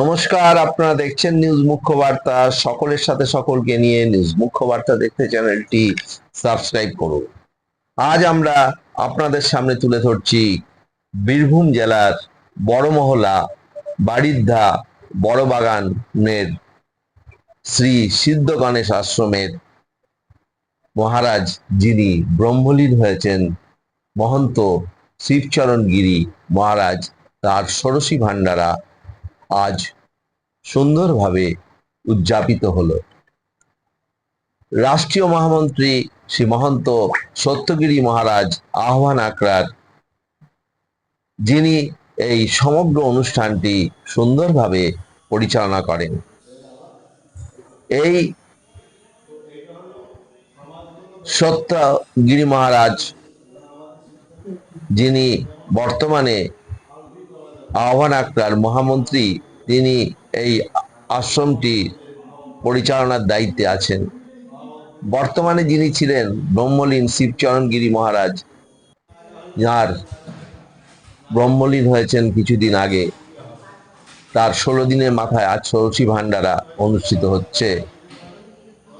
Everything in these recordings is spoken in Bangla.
নমস্কার, আপনারা দেখছেন নিউজ মুখ্য বার্তা সকলের সাথে সকলকে নিয়ে নিউজ মুখ্য বার্তা দেখতে চ্যানেলটি সাবস্ক্রাইব করুন। আজ আমরা আপনাদের সামনে তুলে ধরছি বীরভূম জেলার বড়মহলা বাড়িদ্ধা বড় বাগানের শ্রী সিদ্ধ গণেশ আশ্রমের মহারাজ যিনি ব্রহ্মলীন হয়েছেন মহন্ত শিবচরণ গিরি মহারাজ, তার ষোড়শী ভান্ডারা আজ সুন্দরভাবে উদযাপিত হলো। রাষ্ট্রীয় মহামন্ত্রী শ্রী মহন্ত সত্যগিরি মহারাজ আহ্বান আকরার যিনি এই সমগ্র অনুষ্ঠানটি সুন্দরভাবে পরিচালনা করেন। এই সত্যগিরি মহারাজ, যিনি বর্তমানে আহ্বান আক্তার মহামন্ত্রী, তিনি এই আশ্রমটি পরিচালনার দায়িত্বে আছেন। বর্তমানে যিনি ছিলেন ব্রহ্মলীন শিবচরণ গিরি মহারাজ, যার ব্রহ্মলীন হয়েছেন কিছুদিন আগে, তার ষোলো দিনের মাথায় আজ ষোড়শী ভান্ডারা অনুষ্ঠিত হচ্ছে।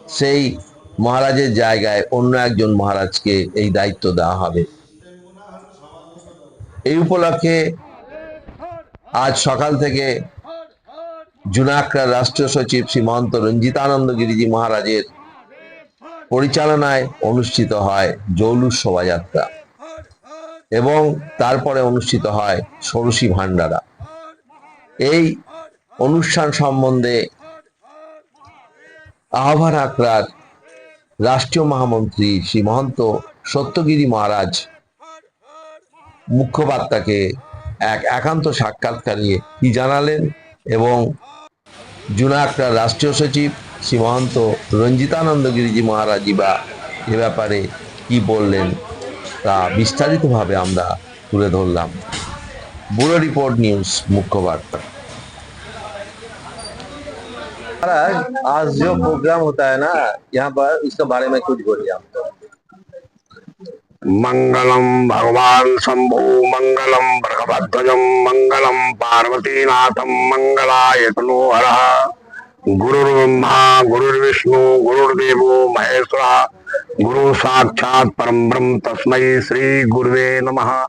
সেই মহারাজের জায়গায় অন্য একজন মহারাজকে এই দায়িত্ব দেওয়া হবে। এই উপলক্ষে আজ সকাল থেকে জুনাকড়া রাষ্ট্রীয় সচিব শ্রী মহন্ত রঞ্জিতানন্দ গিরিজি মহারাজের পরিচালনায় অনুষ্ঠিত হয় জৌলুস শোভাযাত্রা এবং তারপরে অনুষ্ঠিত হয় ষোড়শী ভান্ডারা এই অনুষ্ঠান সম্বন্ধে আহ্বান আকরার রাষ্ট্রীয় মহামন্ত্রী শ্রী মহন্ত সত্যগিরি মহারাজ মুখ্যবার্তাকে এক একান্ত সাক্ষাৎকারে কি জানালেন এবং জুনাকড়া রাষ্ট্রীয় সচিব শ্রী মহন্ত রঞ্জিতানন্দ গিরিজি মহারাজি বা এ ব্যাপারে কি বললেন তা বিস্তারিতভাবে আমরা তুলে ধরলাম ব্যুরো রিপোর্ট নিউজ মুখ্য বার্তা महाराज आज जो प्रोग्राम होता है ना यहाँ पर इसके बारे में कुछ बोलिए आप तो मंगलम भगवान शंभु मंगलम भगवध्वजम मंगलम पार्वतीनाथम मंगलाय हर। गुरुर्ब्रह्मा, गुरुर्विष्णु, गुरुर्देव महेश्वरा, गुरु साक्षात परम ब्रह्म तस्मै श्री गुरुवे नमः।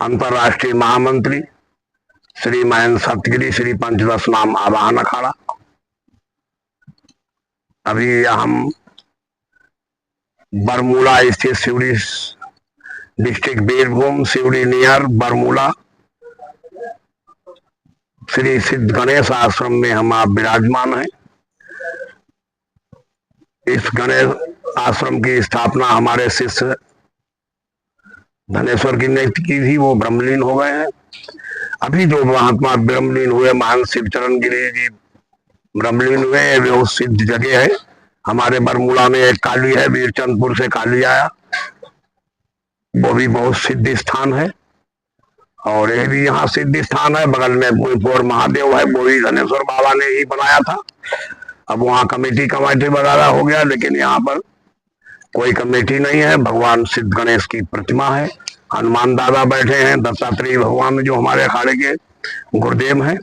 अंतर्राष्ट्रीय महामंत्री श्री महेंद्र सतगिरी श्री पंचदश नाम आवाहन अखाड़ा अभी हम बरमूला स्थित सिवड़ी डिस्ट्रिक्ट बीरभूम सिवड़ी नियर, बरमूला। श्री सिद्ध गणेश आश्रम में हम आप विराजमान हैं। इस गणेश आश्रम की स्थापना हमारे शिष्य धनेश्वर की ने की थी, वो ब्रह्मलीन हो गए हैं। अभी जो महात्मा ब्रह्मलीन हुए, महान शिवचरण गिरी जी ब्रह्मलीन ये बहुत सिद्ध जगह है। हमारे बरमूला में एक काली है, वीरचंदपुर से काली आया। वो भी बहुत सिद्ध स्थान है। और ये भी यहाँ सिद्ध स्थान है, बगल में भूलपुर महादेव है, वो भी धनेश्वर बाबा ने ही बनाया था। अब वहाँ कमेटी कमेटी वगैरह हो गया, लेकिन यहाँ पर कोई कमेटी नहीं है। भगवान सिद्ध गणेश की प्रतिमा है। हनुमान दादा बैठे हैं, दत्तात्रेय भगवान जो हमारे अखाड़े के गुरुदेव हैं।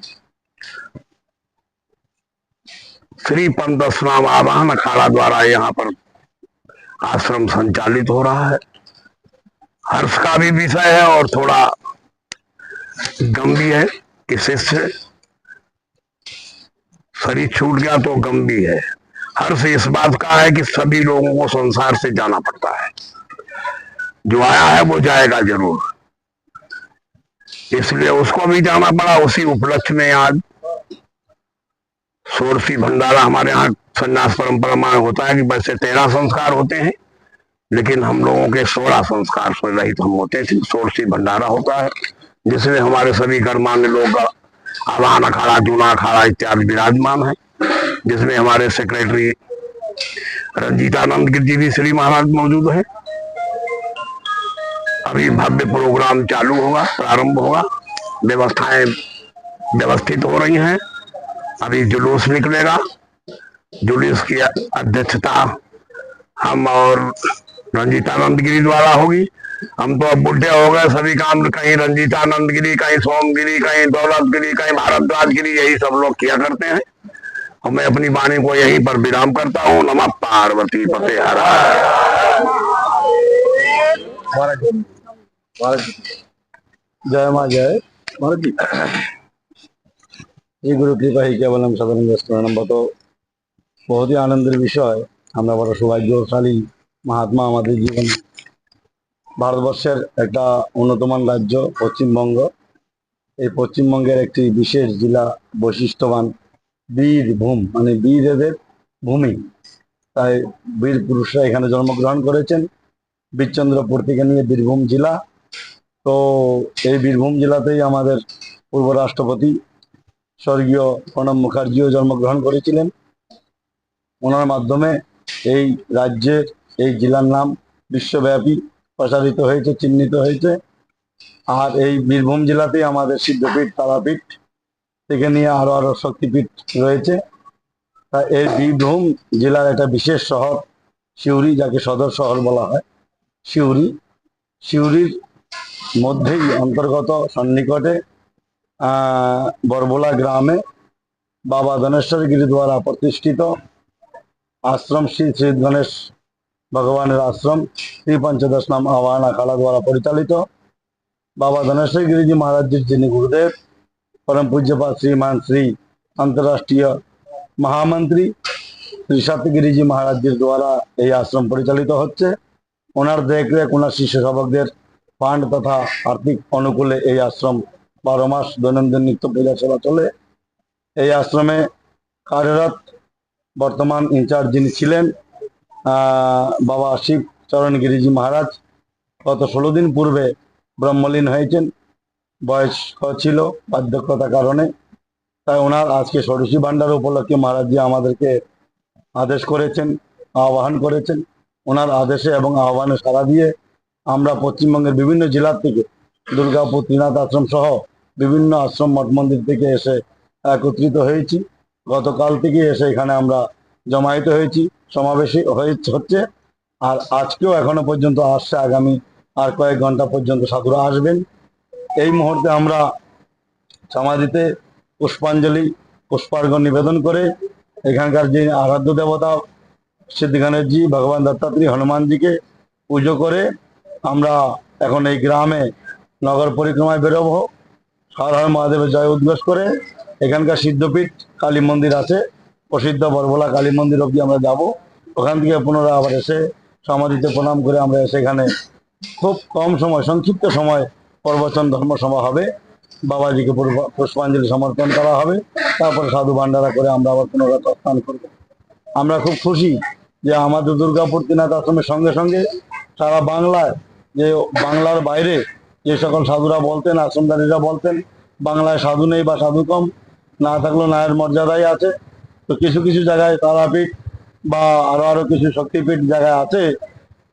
श्री पंदस नाम आवाहन अखाड़ा द्वारा यहाँ पर आश्रम संचालित हो रहा है। हर्ष का भी विषय है और थोड़ा गम भी है कि शिष्य शरीर छूट गया तो गम भी है। हर्ष इस बात का है कि सभी लोगों को संसार से जाना पड़ता है। जो आया है वो जाएगा ज़रूर। इसलिए उसको भी जाना पड़ा, उसी उपलक्ष्य में आज सोरसी भंडारा हमारे यहाँ संन्यास परंपरा में होता है कि वैसे तेरह संस्कार होते हैं, लेकिन हम लोगों के सोलह संस्कार से रहित हम होते थे सोरसी भंडारा होता है, जिसमें हमारे सभी गणमान्य लोग, आवाहन अखाड़ा, जूना अखाड़ा इत्यादि विराजमान है, जिसमें हमारे सेक्रेटरी रंजीतानंद जी भी श्री महाराज मौजूद है। अभी भव्य प्रोग्राम चालू होगा, प्रारंभ होगा, व्यवस्थाएँ व्यवस्थित हो रही हैं। अभी जुलूस निकलेगा। जुलूस की अध्यक्षता हम और रंजीतानंद गिरी द्वारा होगी। हम तो अब बुढ़े हो गए, सभी काम कहीं रंजीतानंद गिरी कहीं सोमगिरी, कहीं दौलत गिरी कहीं भारद्वाज गिरी यही सब लोग किया करते हैं। और मैं अपनी वाणी को यहीं पर विराम करता हूँ। नमा पार्वती पते हरा जय मा जय। भारत जी। এই গুরু কৃপা হি কেবলম সাধারণ ব্যস্তনত বহুতই আনন্দের বিষয়। আমরা বড় সৌভাগ্যশালী মহাত্মা আমাদের জীবন। ভারতবর্ষের একটা উন্নতমান রাজ্য পশ্চিমবঙ্গ। এই পশ্চিমবঙ্গের একটি বিশেষ জেলা বৈশিষ্ট্যবান বীরভূম মানে বীর এদের ভূমি। তাই বীর পুরুষরা এখানে জন্মগ্রহণ করেছেন। বীরচন্দ্রপুর থেকে নিয়ে বীরভূম জেলা। তো এই বীরভূম জেলাতেই আমাদের পূর্ব রাষ্ট্রপতি স্বর্গীয় প্রণব মুখার্জিও জন্মগ্রহণ করেছিলেন। ওনার মাধ্যমে এই রাজ্যের, এই জেলার নাম বিশ্বব্যাপী প্রসারিত হয়েছে, চিহ্নিত হয়েছে। আর এই বীরভূম জেলাতেই আমাদের সিদ্ধপীঠ, তারাপীঠ থেকে নিয়ে আরও আরও শক্তিপীঠ রয়েছে। তা এই বীরভূম জেলার একটা বিশেষ শহর, সিউড়ি, যাকে সদর শহর বলা হয়, সিউড়ি। সিউড়ির মধ্যেই অন্তর্গত সন্নিকটে বরবোলা গ্রামে বাবা ধনেশ্বর গিরি দ্বারা প্রতিষ্ঠিত আশ্রম শ্রী শ্রী গণেশ ভগবানের আশ্রম, শ্রী পঞ্চদশ নাম আহ্বান আখাড়া দ্বারা পরিচালিত। বাবা ধনেশ্বর গিরিজি মহারাজজির যিনি গুরুদেব, পরম পূজ্যপাত শ্রীমান শ্রী আন্তরাষ্ট্রীয় মহামন্ত্রী শ্রী সত্যগিরিজি মহারাজজির দ্বারা এই আশ্রম পরিচালিত হচ্ছে। ওনার দেখরেখ ওনার শিষ্য শাবকদের ফান্ড তথা আর্থিক অনুকূলে এই আশ্রম বারো মাস দৈনন্দিন নিত্য পূজা সেবা চলে। এই আশ্রমে কার্যরত বর্তমান ইনচার্জ যিনি ছিলেন বাবা শিব চরণ গিরিজি মহারাজ, গত ষোলো দিন পূর্বে ব্রহ্মলীন হয়েছেন। বয়স ছিল বার্ধক্যতার কারণে। তাই ওনার আজকে ষোড়শী ভান্ডার উপলক্ষে মহারাজজি আমাদেরকে আদেশ করেছেন, আহ্বান করেছেন। ওনার আদেশে এবং আহ্বানে সাড়া দিয়ে আমরা পশ্চিমবঙ্গের বিভিন্ন জেলার থেকে দুর্গাপুর, ত্রিনাথ আশ্রম সহ বিভিন্ন আশ্রম মঠ মন্দির থেকে এসে একত্রিত হয়েছি। গতকাল থেকে এসে এখানে আমরা জমায়েত হয়েছি, সমাবেশী হয়ে- হচ্ছে। আর আজকেও এখনও পর্যন্ত আসছে, আগামী আর কয়েক ঘণ্টা পর্যন্ত সাধুরা আসবেন। এই মুহূর্তে আমরা সমাধিতে পুষ্পাঞ্জলি পুষ্পার্ঘ নিবেদন করে এখানকার যে আরাধ্য দেবতা সিদ্ধ গণেশজি, ভগবান দত্তাত্রী হনুমানজিকে পুজো করে আমরা এখন এই গ্রামে নগর পরিক্রমায় বেরোবো। হর হর মহাদেবের জয় উদ্ঘোষ করে এখানকার সিদ্ধপীঠ কালী মন্দির আছে। প্রসিদ্ধ বরবলা কালী মন্দির অব্দি আমরা যাব। ওখান থেকে পুনরায় আবার এসে সমাধিতে প্রণাম করে আমরা এসে এখানে খুব কম সময়, সংক্ষিপ্ত সময় প্রবচন ধর্মসভা হবে। বাবাজিকে পুষ্পাঞ্জলি সমর্পণ করা হবে। তারপরে সাধু ভান্ডারা করে আমরা আবার পুনরায় প্রস্থান করব। আমরা খুব খুশি যে আমাদের দুর্গাপুর তিনাথ আশ্রমের সঙ্গে সঙ্গে সারা বাংলায় যে বাংলার বাইরে যে সকল সাধুরা বলতেন আশ্রমদারীরা বলতেন, বাংলায় সাধু নেই বা সাধু কম, না থাকলেও নায়ের মর্যাদাই আছে। তো কিছু কিছু জায়গায় তারাপীঠ বা আরও আরও কিছু শক্তিপীঠ জায়গায় আছে,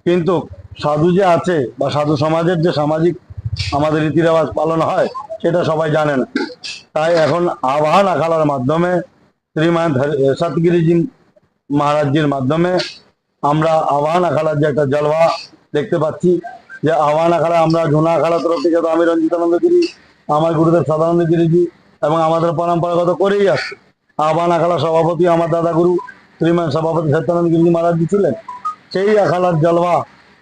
কিন্তু সাধু যে আছে বা সাধু সমাজের যে সামাজিক আমাদের রীতি রেওয়াজ পালন হয়, সেটা সবাই জানে না। তাই এখন আবাহন আখালার মাধ্যমে শ্রীমান সতগিরিজি মহারাজজির মাধ্যমে আমরা আহ্বান আখালার যে একটা জলবা দেখতে পাচ্ছি যে আহ্বান আখাড়া আমরা ঝুনা আখাড়া তরফ থেকে আমি রঞ্জিতানন্দ গিরি, আমার গুরুদেব সদানন্দ গিরিজি এবং আমাদের পরম্পরাগত করেই আসছে। আহ্বান আখাড়া সভাপতি আমার দাদা গুরু, শ্রীমান সভাপতি সত্যানন্দ গিরিজি মহারাজজি ছিলেন। সেই আখালার জলবা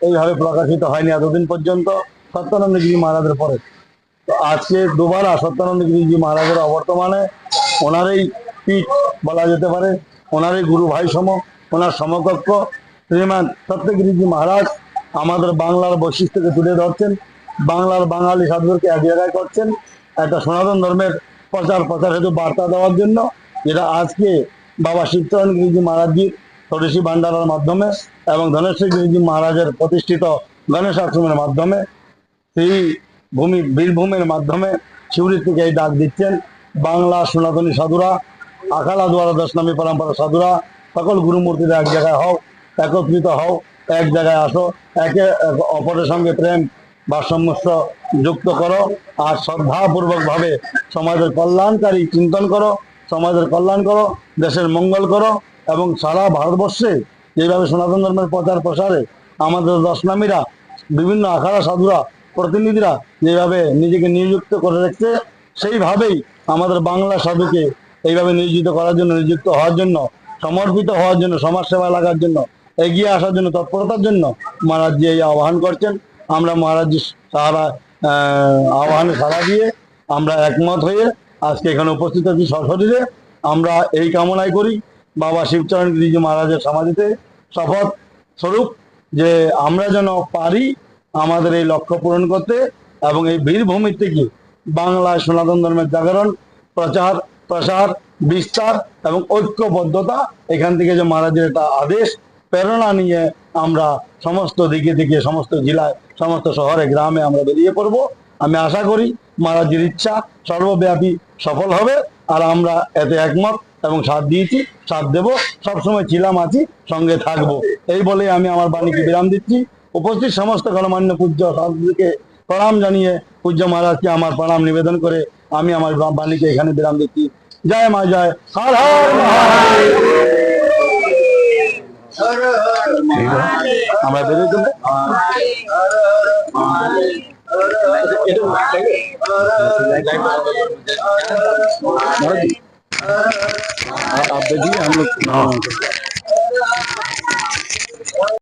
এইভাবে প্রকাশিত হয়নি এতদিন পর্যন্ত, সত্যানন্দ গিরি মহারাজের পরে। তো আজকে দুবারা সত্যানন্দ গিরিজি মহারাজের অবর্তমানে ওনারই পিঠ বলা যেতে পারে, ওনারই গুরু ভাই সম ওনার সমকক্ষ শ্রীমান সত্যগিরিজি মহারাজ আমাদের বাংলার বৈশিষ্ট্যকে তুলে ধরছেন। বাংলার বাঙালি সাধুদেরকে এক জায়গায় করছেন। একটা সনাতন ধর্মের প্রচার প্রচার হেতু বার্তা দেওয়ার জন্য যেটা আজকে বাবা শিবচরণ গিরিজি মহারাজজির ষোড়শী ভান্ডারের মাধ্যমে এবং ধনেশ্বর গিরিজি মহারাজের প্রতিষ্ঠিত গণেশ আশ্রমের মাধ্যমে সেই ভূমি, বীরভূমের মাধ্যমে শিউরি থেকে এই ডাক দিচ্ছেন। বাংলা সনাতনী সাধুরা, আখালা দ্বারা দশনামী পরম্পরা সাধুরা, সকল গুরুমূর্তিরা এক জায়গায় হও, একত্রিত হও। এক জায়গায় আসো, একে অপরের সঙ্গে প্রেম ভারসাম্য যুক্ত করো আর শ্রদ্ধাপূর্বক ভাবে সমাজের কল্যাণকারী চিন্তন করো, সমাজের কল্যাণ করো, দেশের মঙ্গল করো এবং সারা ভারতবর্ষে যেভাবে সনাতন ধর্মের প্রচার প্রসারে আমাদের দশনামীরা বিভিন্ন আখাড়া সাধুরা, প্রতিনিধিরা যেভাবে নিজেকে নিযুক্ত করে রেখেছে, সেইভাবেই আমাদের বাংলা সাধুকে এইভাবে নিয়োজিত করার জন্য, নিযুক্ত হওয়ার জন্য, সমর্পিত হওয়ার জন্য সমাজ সেবা লাগার জন্য এগিয়ে আসার জন্য তৎপরতার জন্য মহারাজজি এই আহ্বান করছেন। আমরা মহারাজজি সারা আহ, আহ্বানে সারা দিয়ে আমরা একমত হয়ে আজকে এখানে উপস্থিত আছি সশরীরে আমরা এই কামনাই করি বাবা শিবচরণ গিরিজি মহারাজের সমাধিতে শপথ স্বরূপ যে আমরা যেন পারি আমাদের এই লক্ষ্য পূরণ করতে এবং এই বীরভূমির থেকে বাংলায় সনাতন ধর্মের জাগরণ প্রচার প্রসার বিস্তার এবং ঐক্যবদ্ধতা এখান থেকে যে মহারাজের একটা আদেশ প্রেরণা নিয়ে আমরা সমস্ত দিকে দিকে, সমস্ত জেলায়, সমস্ত শহরে, গ্রামে আমরা বেরিয়ে পড়ব। আমি আশা করি মহারাজের ইচ্ছা সর্বব্যাপী সফল হবে আর আমরা এতে একমত এবং সাথ দিয়েছি, সাথ দেব, সবসময় ছিলাম আছি, সঙ্গে থাকব। এই বলে আমি আমার বাণীকে বিরাম দিচ্ছি। উপস্থিত সমস্ত গণমান্য পূজ্য সাধুকে প্রণাম জানিয়ে পূজ্য মহারাজকে আমার প্রণাম নিবেদন করে আমি আমার বাণীকে এখানে বিরাম দিচ্ছি। জয় মা, জয়। হর হর। আমরা বেরোই চলে आप देखिए हम लोग